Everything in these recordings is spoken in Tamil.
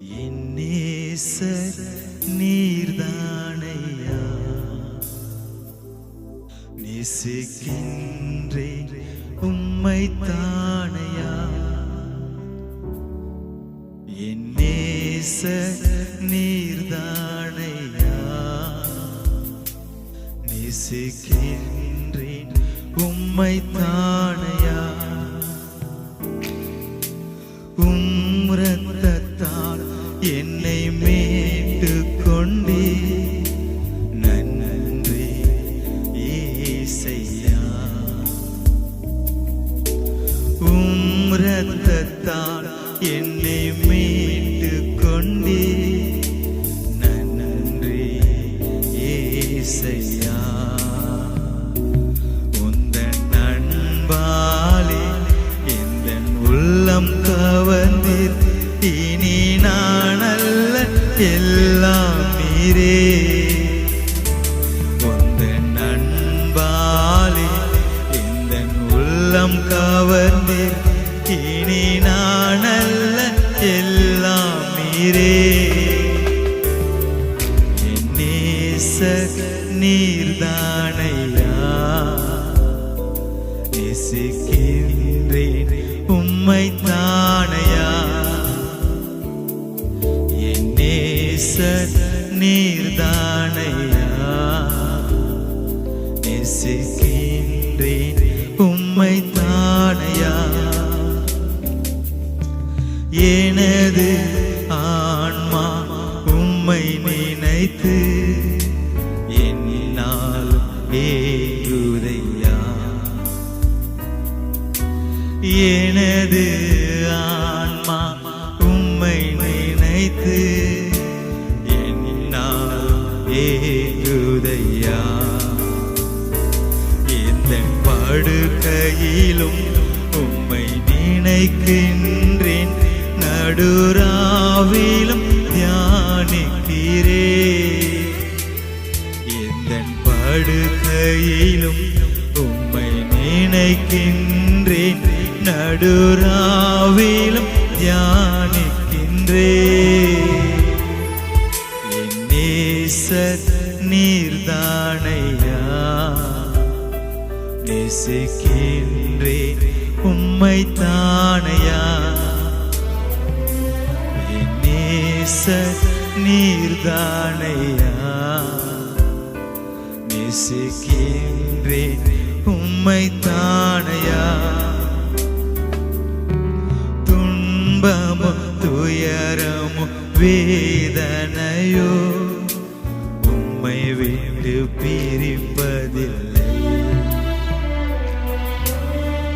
என் நீர்தானையா? நேசிக்கின்றேன் உம்மை தானையா என் நீர்தானையா? நேசிக்கின்றேன் உம்மை தானையா ரத்தத்தால் என்னை மீட்டு கொண்டே நன்றி ஏசையா. உந்தன் நண்பாலே எந்தன் உள்ளம் கவர்ந்தீர். இனி நான் அல்ல எல்லாம் நீரே. உந்தன் நண்பாலே எந்தன் உள்ளம் கவர்ந்தீர். நீர்தானையா? நேசிக்கின்றேன் உம்மை தானையா என் நேசர் நீர்தானையா? நேசிக்கின்றேன் உம்மை தானையா எனது ஆன்மா உம்மை நினைத்து ஏங்குதையா எனது ஆன்மா உம்மை நினைத்து என்னால் ஏங்குதையா எந்த படுக்கையிலும் உம்மை நினைக்கின்றேன். நடுராவிலும் படுக்கையிலும் உம்மை நினைக்கின்றேன். நடுராவிலும் தியானிக்கின்றே நீர்தானையா? நேசிக்கின்றேன். உம்மை தானையா? என் நீர்தானையா? நேசிக்கின்றேன் உம்மை தானையா துன்பமோ துயரமோ வேதனையோ உம்மை விட்டு பிரிப்பதில்லை.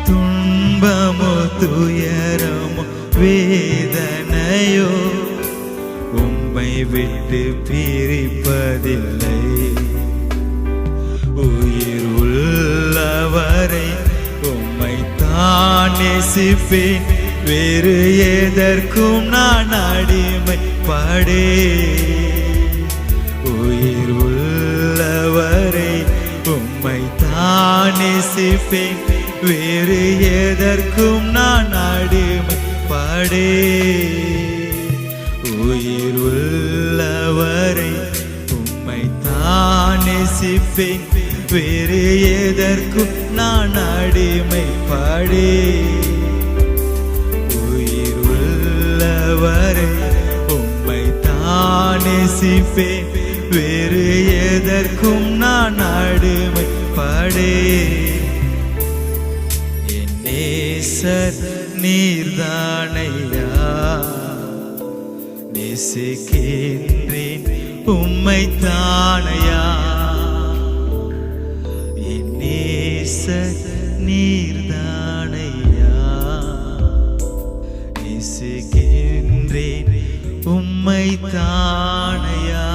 துன்பமோ துயரமோ வேதனையோ உம்மை விட்டு பிரிப்பதில்லை. நேசிப்பேன் வேறு எதற்கும் நான் அடிமைப்படே உயிர் உள்ளவரை உம்மை தான் நேசிப்பேன். வேறு எதற்கும் நான் அடிமைப்படே உயிர் உள்ளவரை உம்மை தான் நேசிப்பேன். வேறு எதற்கும் நான் அடிமைப்படே உயிர் வரை உம்மை தானே நேசிப்பேன் வேறு எதற்கும் நான் அடிமைப்படே என் நேசர் நீர்தானையா? நேசிக்கின்றேன். உம்மை தானையா? பேசுகின்றேன் உம்மை தானையா